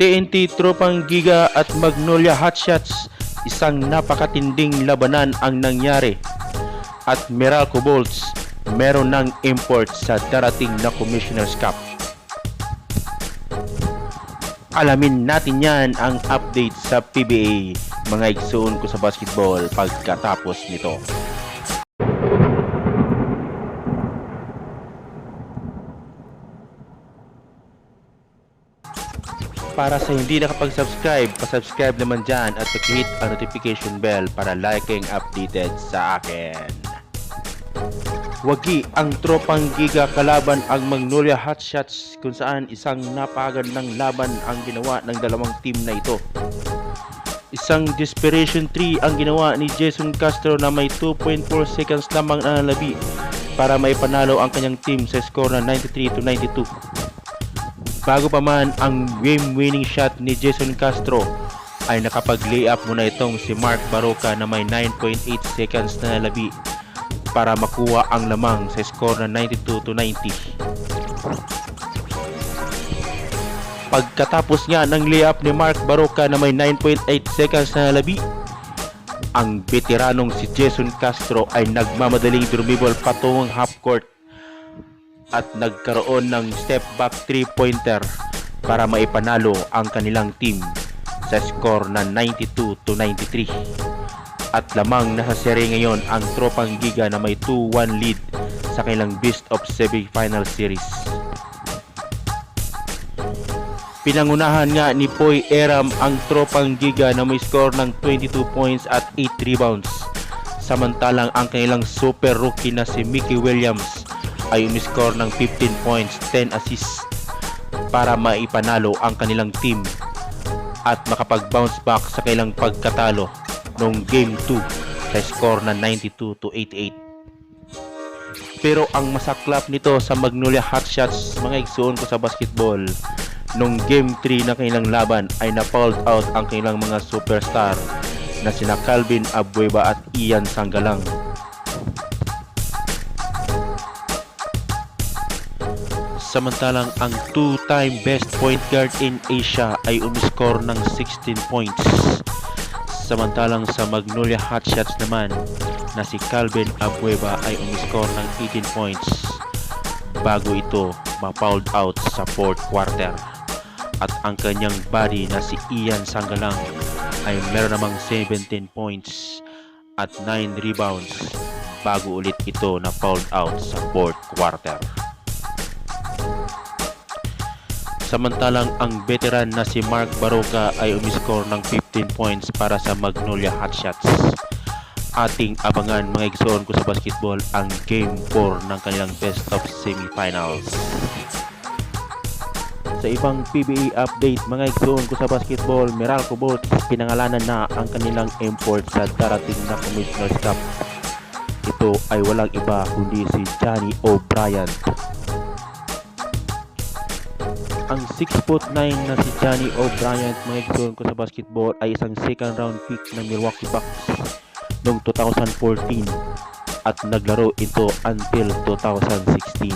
TNT Tropang Giga at Magnolia Hotshots, isang napakatinding labanan ang nangyari. At Meralco Bolts, meron ng import sa darating na Commissioner's Cup. Alamin natin yan ang update sa PBA, mga igsoon ko sa basketball pagkatapos nito. Para sa hindi nakapag-subscribe, pasubscribe naman dyan at hit ang notification bell para laging updated sa akin. Wagi ang tropang giga kalaban ang Magnolia Hotshots kung saan isang napakagandang laban ang ginawa ng dalawang team na ito. Isang desperation 3 ang ginawa ni Jason Castro na may 2.4 seconds lamang ang labi para maipanalo ang kanyang team sa score na 93 to 92. Bago pa man ang game-winning shot ni Jason Castro ay nakapag-layup muna itong si Mark Baroka na may 9.8 seconds na nalabi para makuha ang lamang sa score na 92 to 90. Pagkatapos nga ng layup ni Mark Baroka na may 9.8 seconds na nalabi, ang veteranong si Jason Castro ay nagmamadaling drumibol patungong half court at nagkaroon ng step back 3-pointer para maipanalo ang kanilang team sa score na 92 to 93. At lamang nasa seri ngayon ang tropang giga na may 2-1 lead sa kanilang best of 7 final series. Pinangunahan nga ni Poy Eram ang tropang giga na may score ng 22 points at 8 rebounds. Samantalang ang kanilang super rookie na si Mickey Williams ay umiscore ng 15 points, 10 assists para maipanalo ang kanilang team at makapag-bounce back sa kanilang pagkatalo noong Game 2 sa score na 92 to 88. Pero ang masaklap nito sa Magnolia Hotshots mga igsoon ko sa basketball nung Game 3 na kanilang laban ay na-fouled out ang kanilang mga superstar na sina Calvin Abueva at Ian Sanggalang. Samantalang ang two-time best point guard in Asia ay umiscore ng 16 points. Samantalang sa Magnolia Hotshots naman na si Calvin Abueva ay umiscore ng 18 points bago ito ma-fouled out sa fourth quarter. At ang kanyang body na si Ian Sanggalang ay meron namang 17 points at 9 rebounds bago ulit ito na fouled out sa fourth quarter. Samantalang ang veteran na si Mark Baroka ay umiscore ng 15 points para sa Magnolia Hotshots. Ating abangan mga igsoon ko sa basketball ang Game 4 ng kanilang best of semifinals. Sa ibang PBA update mga igsoon ko sa basketball, Meralco Bolts pinangalanan na ang kanilang import sa darating na Commissioner's Cup. Ito ay walang iba kundi si Johnny O'Brien ang 6 foot 9 na si Johnny O'Brien igsoon ko sa basketball ay isang second round pick ng Milwaukee Bucks noong 2014 at naglaro ito until 2016.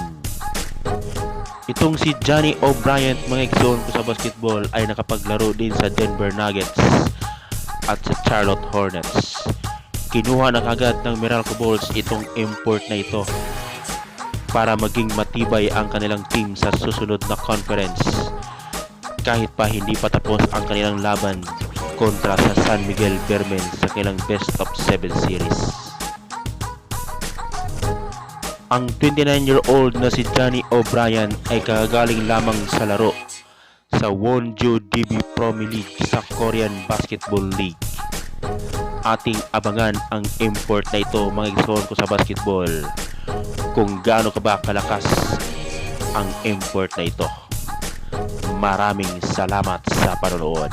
Itong si Johnny O'Brien mga igsoon ko sa basketball ay nakapaglaro din sa Denver Nuggets at sa Charlotte Hornets. Kinuha na agad ng Meralco Bulls itong import na ito para maging matibay ang kanilang team sa susunod na conference kahit pa hindi pa tapos ang kanilang laban kontra sa San Miguel Bermen sa kanilang best of 7 series. Ang 29-year-old na si Johnny O'Brien ay kagagaling lamang sa laro sa Wonju DB Pro League sa Korean Basketball League. Ating abangan ang import na ito mga ko sa basketball kung gaano ka ba kalakas ang import na ito. Maraming salamat sa panonood.